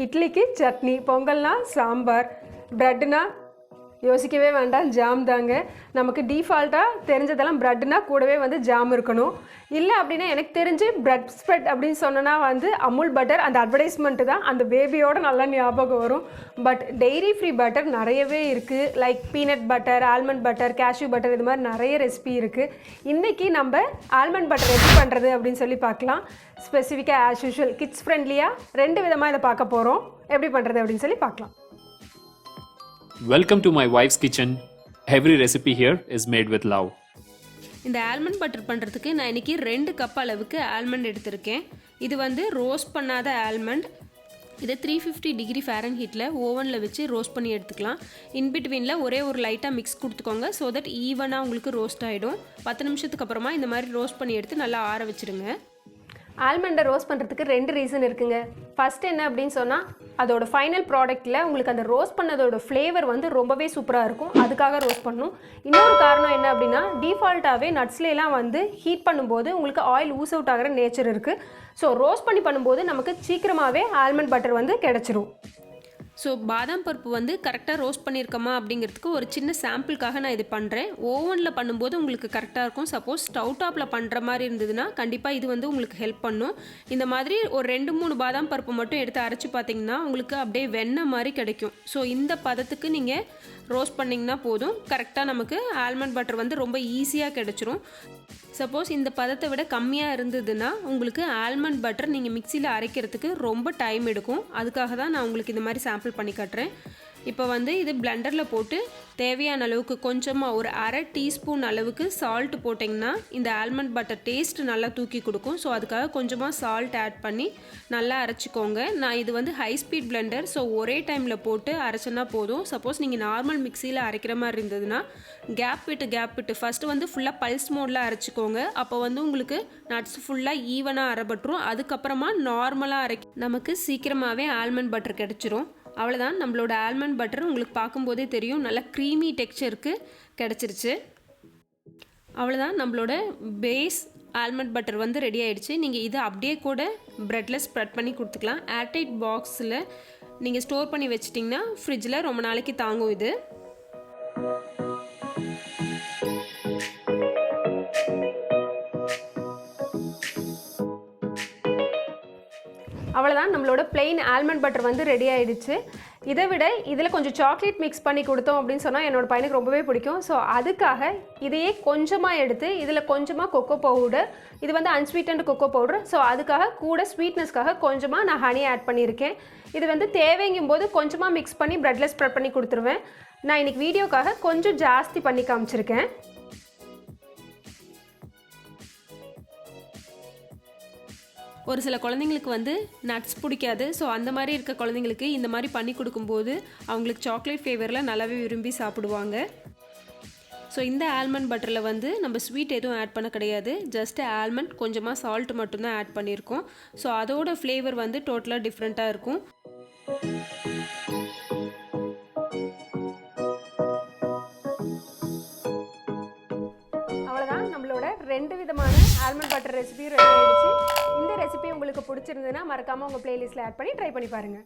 இட்லிக்கு சட்னி பொங்கல்னா சாம்பார் ப்ரெட்னா யோசிக்கவே வேண்டாம் ஜாம் தாங்க. நமக்கு டிஃபால்ட்டாக தெரிஞ்சதெல்லாம் ப்ரெட்னா கூடவே வந்து ஜாம் இருக்கணும். இல்லை அப்படின்னா எனக்கு தெரிஞ்சு ப்ரெட் ஸ்ப்ரெட் அப்படின்னு சொன்னோன்னா வந்து அமுல் பட்டர் அந்த அட்வர்டைஸ்மெண்ட்டு தான். அந்த பேபியோட நல்லா ஞாபகம் வரும். பட் டெய்ரி ஃப்ரீ பட்டர் நிறையவே இருக்குது like peanut butter almond butter cashew butter இது மாதிரி நிறைய ரெசிபி இருக்குது இன்றைக்கி நம்ம ஆல்மண்ட் பட்டர் எப்படி பண்ணுறது அப்படின்னு சொல்லி பார்க்கலாம். ஸ்பெசிஃபிக்காக ஆஸ் யூஷுவல் கிட்ஸ் ஃப்ரெண்ட்லியாக ரெண்டு விதமாக இதை பார்க்க போகிறோம் எப்படி பண்ணுறது அப்படின்னு சொல்லி பார்க்கலாம். Welcome to my wife's kitchen. Every recipe here is made with love. இந்த ஆல்மண்ட் பட்டர் பண்ணுறதுக்கு நான் இன்றைக்கி ரெண்டு கப் அளவுக்கு ஆல்மண்ட் எடுத்திருக்கேன். இது வந்து ரோஸ்ட் பண்ணாத ஆல்மண்ட் இதை த்ரீ ஃபிஃப்டி டிகிரி ஃபேரன் ஹீட்டில் ஓவனில் வச்சு ரோஸ்ட் பண்ணி எடுத்துக்கலாம். இன்பிட்வீனில் ஒரே ஒரு லைட்டாக மிக்ஸ் கொடுத்துக்கோங்க ஸோ தட் ஈவனாக உங்களுக்கு ரோஸ்ட் ஆகிடும் பத்து நிமிஷத்துக்கு அப்புறமா இந்த மாதிரி ரோஸ்ட் பண்ணி எடுத்து நல்லா ஆற வச்சுடுங்க ஆல்மண்டை ரோஸ்ட் பண்ணுறதுக்கு ரெண்டு ரீசன் இருக்குங்க. ஃபர்ஸ்ட் என்ன அப்படின்னு சொன்னால் அதோட ஃபைனல் ப்ராடக்ட்டில் உங்களுக்கு அந்த ரோஸ்ட் பண்ணதோட ஃப்ளேவர் வந்து ரொம்பவே சூப்பராக இருக்கும். அதுக்காக ரோஸ்ட் பண்ணணும். இன்னொரு காரணம் என்ன அப்படின்னா டிஃபால்ட்டாகவே நட்ஸ்லாம் வந்து ஹீட் பண்ணும்போது உங்களுக்கு ஆயில் ஊஸ் அவுட் ஆகிற நேச்சர் இருக்குது ஸோ ரோஸ்ட் பண்ணி பண்ணும்போது நமக்கு சீக்கிரமாகவே ஆல்மண்ட் பட்டர் வந்து கிடச்சிரும். ஸோ பாதாம் பருப்பு வந்து கரெக்டாக ரோஸ்ட் பண்ணியிருக்கோமா அப்படிங்கிறதுக்கு ஒரு சின்ன சாம்பிளுக்காக நான் இது பண்ணுறேன் ஓவனில் பண்ணும்போது உங்களுக்கு கரெக்டாக இருக்கும். சப்போஸ் ஸ்டவ் டாப்பில் பண்ணுற மாதிரி இருந்ததுன்னா கண்டிப்பாக இது வந்து உங்களுக்கு ஹெல்ப் பண்ணும். இந்த மாதிரி ஒரு ரெண்டு மூணு பாதாம் பருப்பு மட்டும் எடுத்து அரைச்சி பார்த்தீங்கன்னா உங்களுக்கு அப்படியே வெண்ணெய் மாதிரி கிடைக்கும். ஸோ இந்த பதத்துக்கு நீங்கள் ரோஸ்ட் பண்ணிங்கன்னா போதும். கரெக்டாக நமக்கு ஆல்மண்ட் பட்டர் வந்து ரொம்ப ஈஸியாக கிடச்சிரும். சப்போஸ் இந்த பதத்தை விட கம்மியாக இருந்ததுன்னா உங்களுக்கு ஆல்மண்ட் பட்டர் நீங்கள் மிக்சியில் அரைக்கிறதுக்கு ரொம்ப டைம் எடுக்கும். அதுக்காக தான் நான் உங்களுக்கு இந்த மாதிரி சாம்பிள் பண்ணி காட்டுறேன். இப்போ வந்து இது பிளெண்டரில் போட்டு தேவையான அளவுக்கு கொஞ்சமாக ஒரு அரை டீஸ்பூன் அளவுக்கு சால்ட் போட்டிங்கன்னா இந்த ஆல்மண்ட் பட்டர் டேஸ்ட் நல்லா தூக்கி கொடுக்கும். ஸோ அதுக்காக கொஞ்சமாக சால்ட் ஆட் பண்ணி நல்லா அரைச்சிக்கோங்க. நான் இது வந்து ஹை ஸ்பீட் பிளெண்டர் ஸோ ஒரே டைமில் போட்டு அரைச்சோன்னா போதும். சப்போஸ் நீங்கள் நார்மல் மிக்சியில் அரைக்கிற மாதிரி இருந்ததுன்னா கேப் விட்டு கேப் விட்டு ஃபஸ்ட்டு வந்து ஃபுல்லாக பல்ஸ் மோடில் அரைச்சிக்கோங்க. அப்போ வந்து உங்களுக்கு நட்ஸ் ஃபுல்லாக ஈவனாக அரைபட்டுரும். அதுக்கப்புறமா நார்மலாக அரைக்க நமக்கு சீக்கிரமாகவே ஆல்மண்ட் பட்டர் கிடச்சிரும். அவ்வளோதான் நம்மளோட ஆல்மண்ட் பட்டர் உங்களுக்கு பார்க்கும்போதே தெரியும். நல்லா க்ரீமி டெக்ஸ்சருக்கு கிடச்சிருச்சு. அவ்வளோதான் நம்மளோட பேஸ் ஆல்மண்ட் பட்டர் வந்து ரெடி ஆகிடுச்சு நீங்கள் இதை அப்படியே கூட ப்ரெட்டில் ஸ்ப்ரெட் பண்ணி கொடுத்துக்கலாம். ஏர்டைட் பாக்ஸில் நீங்கள் ஸ்டோர் பண்ணி வச்சிட்டிங்கன்னா ஃப்ரிட்ஜில் ரொம்ப நாளைக்கு தாங்கும் இது. அவ்வளோதான் நம்மளோட பிளெயின் ஆல்மண்ட் பட்டர் வந்து ரெடி ஆயிடுச்சு. இதை விட இதில் கொஞ்சம் சாக்லேட் மிக்ஸ் பண்ணி கொடுத்தோம் அப்படின்னு சொன்னால் என்னோடய பையனுக்கு ரொம்பவே பிடிக்கும். ஸோ அதுக்காக இதையே கொஞ்சமாக எடுத்து இதில் கொஞ்சமாக கொக்கோ பவுடர் இது வந்து அன்ஸ்வீட்டன்ட் கொக்கோ பவுடர் ஸோ அதுக்காக கூட ஸ்வீட்னஸ்க்காக கொஞ்சமாக நான் ஹனி ஆட் பண்ணியிருக்கேன். இது வந்து தேவைங்கும் போது கொஞ்சமாக மிக்ஸ் பண்ணி ப்ரெட்டில் ஸ்ப்ரெட் பண்ணி கொடுத்துருவேன். நான் இன்றைக்கி வீடியோக்காக கொஞ்சம் ஜாஸ்தி பண்ணி காமிச்சிருக்கேன். ஒரு சில குழந்தைங்களுக்கு வந்து நட்ஸ் பிடிக்காது. ஸோ அந்த மாதிரி இருக்க குழந்தைங்களுக்கு இந்த மாதிரி பண்ணி கொடுக்கும்போது அவங்களுக்கு சாக்லேட் ஃப்ளேவரில் நல்லாவே விரும்பி சாப்பிடுவாங்க. ஸோ இந்த ஆல்மண்ட் பட்டரில் வந்து நம்ம ஸ்வீட் எதுவும் ஆட் பண்ண கிடையாது. ஜஸ்ட்டு ஆல்மண்ட் கொஞ்சமாக சால்ட் மட்டும்தான் ஆட் பண்ணியிருக்கோம். ஸோ அதோட ஃப்ளேவர் வந்து டோட்டலாக டிஃப்ரெண்ட்டாக இருக்கும். அவ்வளோதான் நம்மளோட ரெண்டு விதமான ஆல்மண்ட் பட்டர் ரெசிபி ரெடி ஆயிடுச்சு. இந்த ரெசிபி உங்களுக்கு பிடிச்சிருந்ததுன்னா மறக்காமல் உங்கள் பிளேலிஸ்ட்டில் ஆட் பண்ணி ட்ரை பண்ணி பாருங்கள்